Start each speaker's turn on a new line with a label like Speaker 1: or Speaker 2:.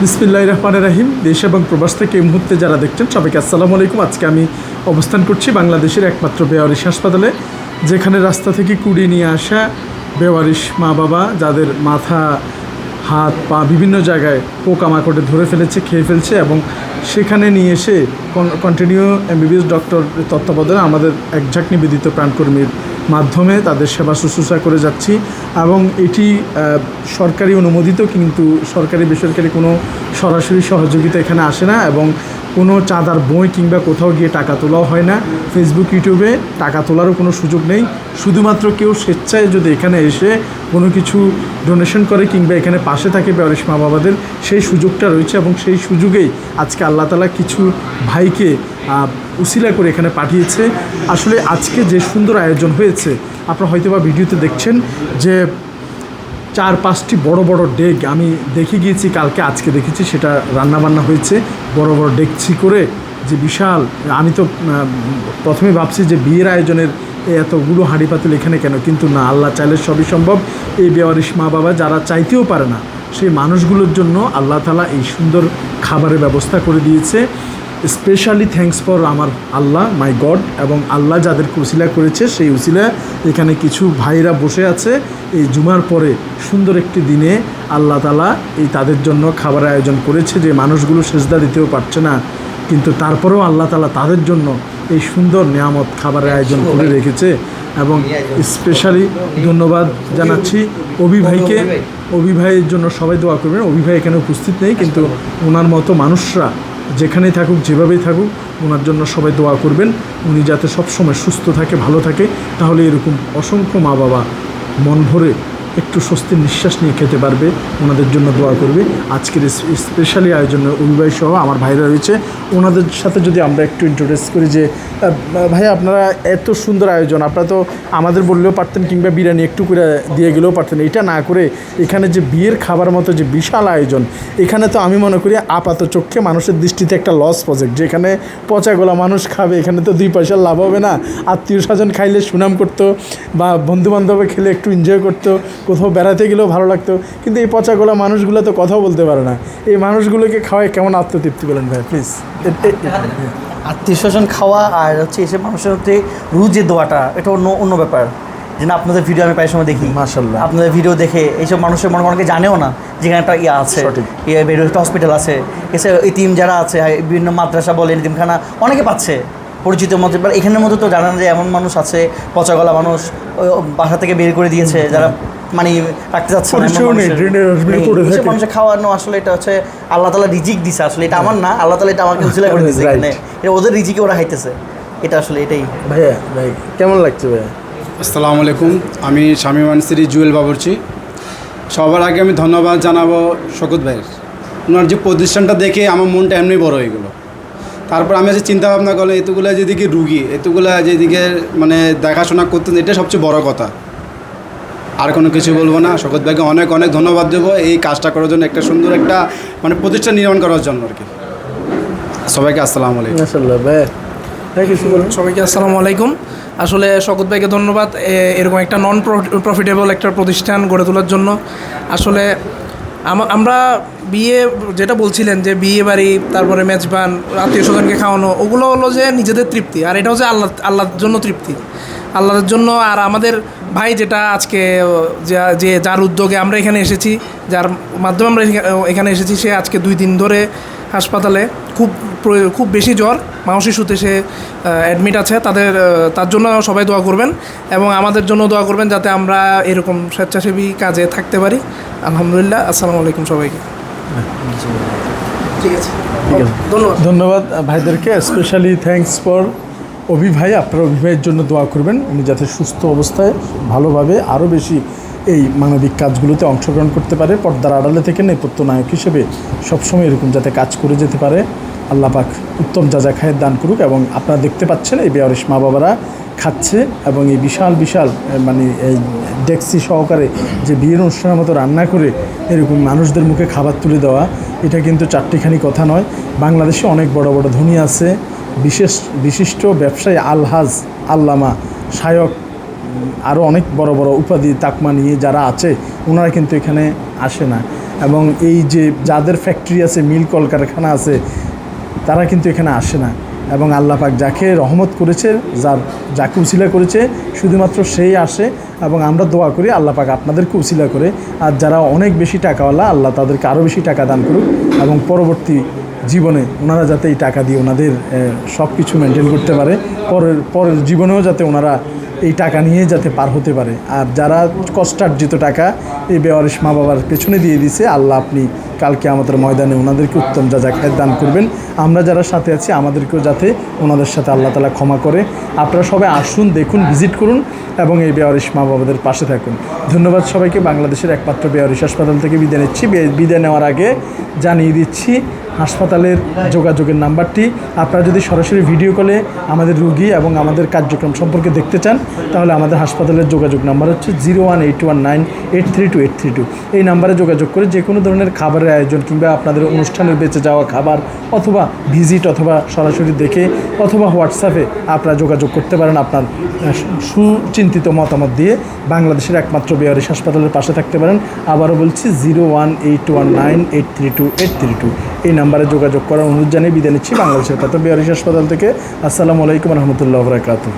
Speaker 1: বিসমিল্লাহ রহমান রাহিম। দেশ এবং প্রবাস থেকে এই মুহূর্তে যারা দেখছেন সবাইকে আসসালামু আলাইকুম। আজকে আমি অবস্থান করছি বাংলাদেশের একমাত্র বেওয়ারিশ হাসপাতালে, যেখানে রাস্তা থেকে কুড়িয়ে নিয়ে আসা বেওয়ারিশ মা বাবা যাদের মাথা, হাত, পা বিভিন্ন জায়গায় পোকামাকড়ে ধরে ফেলেছে, খেয়ে ফেলছে এবং সেখানে নিয়ে এসে কন্টিনিউ এমবিবিএস ডক্টর তত্ত্বাবধানে আমাদের একঝাঁক নিবেদিত প্রাণকর্মীর মাধ্যমে তাদের সেবা শুশ্রূষা করে যাচ্ছি এবং এটি সরকারি অনুমোদিত, কিন্তু সরকারি বেসরকারি কোনো সরাসরি সহযোগিতা এখানে আসে না এবং কোনো চাঁদার বই কিংবা কোথাও গিয়ে টাকা তোলাও হয় না। ফেসবুক ইউটিউবে টাকা তোলারও কোনো সুযোগ নেই। শুধুমাত্র কেউ স্বেচ্ছায় যদি এখানে এসে কোনো কিছু ডোনেশন করে কিংবা এখানে পাশে থাকে বেয়ারিশ মা বাবাদের, সেই সুযোগটা রয়েছে এবং সেই সুযোগেই আজকে আল্লাহ তালা কিছু ভাইকে উসিলা করে এখানে পাঠিয়েছে। আসলে আজকে যে সুন্দর আয়োজন হয়েছে, আপনারা হয়তো বা ভিডিওতে দেখছেন যে চার পাঁচটি বড় বড় ডেক। আমি দেখে গিয়েছি, কালকে আজকে দেখেছি, সেটা রান্না বান্না হয়েছে। বড় বড় ডেকছি করে যে বিশাল, আমি তো প্রথমে ভাবছি যে বিয়ের আয়োজনের এতগুলো হাঁড়ি পাতিল এখানে কেন? কিন্তু না, আল্লাহ চাইলে সবই সম্ভব। এই বেওয়ারিশ মা বাবা যারা চাইতেও পারে না, সেই মানুষগুলোর জন্য আল্লাহ তালা এই সুন্দর খাবারের ব্যবস্থা করে দিয়েছে। স্পেশালি থ্যাঙ্কস ফর আমার আল্লাহ মাই গড এবং আল্লাহ যাদেরকে উসিলা করেছে সেই উসিলা এখানে কিছু ভাইরা বসে আছে। এই জুমার পরে সুন্দর একটি দিনে আল্লাহ তালা এই তাদের জন্য খাবারের আয়োজন করেছে যে মানুষগুলো সেজদা দিতেও পারছে না। কিন্তু তারপরেও আল্লাহ তালা তাদের জন্য এই সুন্দর নিয়ামত খাবারের আয়োজন করে রেখেছে এবং স্পেশালি ধন্যবাদ জানাচ্ছি। অভি ভাইকে অভি ভাইয়ের জন্য সবাই দোয়া করবেন। অভি ভাই এখানে উপস্থিত নেই কিন্তু ওনার মতো মানুষরা যেখানেই থাকুক, যেভাবেই থাকুক, ওনার জন্য সবাই দোয়া করবেন। উনি যাতে সবসময় সুস্থ থাকে, ভালো থাকে। তাহলে এরকম অসংখ্য মা বাবা মন ভরে একটু স্বস্তির নিঃশ্বাস নিয়ে খেতে পারবে, ওনাদের জন্য দোয়া করবে। আজকের স্পেশালি আয়োজনে অভিবাহী সহ আমার ভাইরা রয়েছে। ওনাদের সাথে যদি আমরা একটু ইন্ট্রোডিউস করি যে ভাই আপনারা এত সুন্দর আয়োজন, আপনারা তো আমাদের বললেও পারতেন কিংবা বিরিয়ানি একটু করে দিয়ে গেলেও পারতেন। এটা না করে এখানে যে বিয়ের খাবার মতো যে বিশাল আয়োজন, এখানে তো আমি মনে করি আপাত চোখে মানুষের দৃষ্টিতে একটা লস প্রজেক্ট যেখানে পচাগোলা মানুষ খাবে, এখানে তো দুই পয়সার লাভ হবে না। আত্মীয় স্বজন খাইলে সুনাম করতো বা বন্ধু বান্ধবে খেলে একটু এনজয় করতো। কোথাও বেড়াতে গেলেও ভালো লাগতো। কিন্তু এই পচাগোলা মানুষগুলো তো কথাও বলতে পারে না। এই মানুষগুলোকে খাওয়ায় কেমন আত্মতৃপ্তি বলেন ভাই প্লিজ
Speaker 2: আত্মীয় স্বজন খাওয়া আর হচ্ছে এসে মানুষের মধ্যে রুজে দোয়াটা এটা অন্য অন্য ব্যাপার। যে না আপনাদের ভিডিও আমি প্রায় সময় দেখি।
Speaker 1: মাশাআল্লাহ।
Speaker 2: আপনাদের ভিডিও দেখে এইসব মানুষের মনে অনেকে জানেও না যেখানে একটা ইয়ে আছে। ইয়ে একটা হসপিটাল আছে। এসে এটিম যারা আছে বিভিন্ন মাদ্রাসা বলেন এটিমখানা অনেকে পাচ্ছে। পরিচিত মধ্যে এখানের মধ্যে তো জানেন যে এমন মানুষ আছে পচাগলা মানুষ বাসা থেকে বের করে দিয়েছে যারা মানে রাখতে না,
Speaker 1: নেই,
Speaker 2: মানুষের- খাওয়ানো আসলে এটা হচ্ছে আল্লাহ তালা রিজিক দিছে আসলে এটা আমার না আল্লাহ তালা এটা আমাকে উচিলা করে
Speaker 1: Right.
Speaker 2: এখানে। এটা ওদের রিজিকে ওরা খাইতেছে। এটা আসলে এটাই।
Speaker 1: ভাইয়া ভাই কেমন লাগছে ভাইয়া?
Speaker 3: আসসালামু আলাইকুম আমি স্বামী মানসিরি জুয়েল বাবুরচি। সবার আগে আমি ধন্যবাদ জানাব শকুত ভাইয়ের। ওনার যে প্রতিষ্ঠানটা দেখে আমার মনটা এমনি বড় হয়ে গেলো। তারপর আমি আছে চিন্তা ভাবনা করলাম এতগুলো যেদিকে রুগী এতগুলো যেদিকে মানে দেখাশোনা করতেন এটা সবচেয়ে বড় কথা। আর কোনো কিছু বলব না। শকত ভাইকে অনেক অনেক ধন্যবাদ দেবো এই কাজটা করার জন্য একটা সুন্দর একটা মানে প্রতিষ্ঠান নির্মাণ করার জন্য আর কি। সবাইকে আসসালামু আলাইকুম।
Speaker 4: সবাইকে আসসালামু আলাইকুম। আসলে শকত ভাইকে ধন্যবাদ। এ- এরকম একটা নন প্রফিটেবল একটা প্রতিষ্ঠান গড়ে তোলার জন্য। আসলে আম- আমরা বিয়ে যেটা বলছিলেন যে বিয়ে বাড়ি তারপরে মেজবান আত্মীয় স্বজনকে খাওয়ানো ওগুলো হলো যে নিজেদের তৃপ্তি। আর এটা হচ্ছে আল্লাহ আল্লাহর জন্য তৃপ্তি। আল্লাহর জন্য আর আমাদের ভাই যেটা আজকে যে যার উদ্যোগে আমরা এখানে এসেছি যার মাধ্যমে আমরা এখানে এসেছি সে আজকে দুই দিন ধরে হাসপাতালে খুব খুব বেশি জ্বর মানসিক সুতে সে অ্যাডমিট আছে তাদের তার জন্য সবাই দোয়া করবেন এবং আমাদের জন্য দোয়া করবেন যাতে আমরা এরকম স্বেচ্ছাসেবী কাজে থাকতে পারি। আলহামদুলিল্লাহ আসসালামু আলাইকুম সবাইকে। ঠিক আছে। ধন্যবাদ।
Speaker 1: ধন্যবাদ ভাইদেরকে। স্পেশালি থ্যাংকস ফর অভি ভাই, আপনার অভি ভাইয়ের জন্য দোয়া করবেন। উনি যাতে সুস্থ অবস্থায়, ভালোভাবে আরও বেশি এই মানবিক কাজগুলোতে অংশগ্রহণ করতে পারে। পর্দার আড়ালে থেকে নেপথ্য নায়ক হিসেবে সবসময় এরকম যাতে কাজ করে যেতে পারে। আল্লাহ পাক উত্তম যা খায়ের দান করুক এবং আপনারা দেখতে পাচ্ছেন এই বেয়ারিশ মা বাবারা খাচ্ছে এবং এই বিশাল বিশাল মানে এই ডেক্সি সহকারে যে বিয়ের অনুষ্ঠানের মতো রান্না করে এরকম মানুষদের মুখে খাবার তুলে দেওয়া, এটা কিন্তু চারটিখানি কথা নয়। বাংলাদেশে অনেক বড় বড় ধনী আছে। বিশেষ বিশিষ্ট ব্যবসায়ী আলহাজ আল্লামা শায়ক আরও অনেক বড় বড় উপাধি তাকমা নিয়ে যারা আছে ওনারা কিন্তু এখানে আসে না। এবং এই যে যাদের ফ্যাক্টরি আছে, মিল কলকারখানা আছে, তারা কিন্তু এখানে আসে না। এবং আল্লাহ পাক যাকে রহমত করেছে, যার যাকে উসিলা করেছে, শুধুমাত্র সেই আসে। এবং আমরা দোয়া করি আল্লাহ পাক আপনাদেরকে উসিলা করে। আর যারা অনেক বেশি টাকাওয়ালা, আল্লাহ তাদেরকে আরও বেশি টাকা দান করুক। এবং পরবর্তী জীবনে ওনারা যাতে এই টাকা দিয়ে ওনাদের সব কিছু মেনটেন করতে পারে, পরের পরের জীবনেও যাতে ওনারা এই টাকা নিয়ে যাতে পার হতে পারে। আর যারা কষ্টার্জিত টাকা এই বেওয়ারিশ মা বাবার পেছনে দিয়ে দিছে, আল্লাহ আপনি কালকে আমাদের ময়দানে ওনাদেরকে উত্তম যা জাকাত দান করবেন। আমরা যারা সাথে আছি, আমাদেরকেও যাতে ওনাদের সাথে আল্লাহ তালা ক্ষমা করে। আপনারা সবাই আসুন, দেখুন, ভিজিট করুন এবং এই বেওয়ারিশ মা বাবাদের পাশে থাকুন। ধন্যবাদ সবাইকে, বাংলাদেশের একমাত্র বেওয়ারিশ হাসপাতাল থেকে বিদায় নিচ্ছি। বিদায় নেওয়ার আগে জানিয়ে দিচ্ছি, হাসপাতালের যোগাযোগের নাম্বারটি। আপনারা যদি সরাসরি ভিডিও কলে আমাদের রুগী এবং আমাদের কার্যক্রম সম্পর্কে দেখতে চান তাহলে আমাদের হাসপাতালের যোগাযোগ নাম্বার হচ্ছে zero one eight one nine eight three two eight three two. এই নাম্বারে যোগাযোগ করে যে কোনো ধরনের খাবারের আয়োজন কিংবা আপনাদের অনুষ্ঠানের বেঁচে যাওয়া খাবার অথবা ভিজিট অথবা সরাসরি দেখে অথবা হোয়াটসঅ্যাপে আপনারা যোগাযোগ করতে পারেন আপনার সুচিন্তিত মতামত দিয়ে বাংলাদেশের একমাত্র বেয়ারিশ হাসপাতালের পাশে থাকতে পারেন। আবারও বলছি zero one eight one nine eight three two eight three two. এই নাম্বারে যোগাযোগ করার অনুরোধ জানিয়ে বিদায় নিচ্ছি বাংলাদেশের কত বেয়ারিশ হাসপাতাল থেকে। আসসালামু আলাইকুম রহমতুল্লাহ বরাকাতু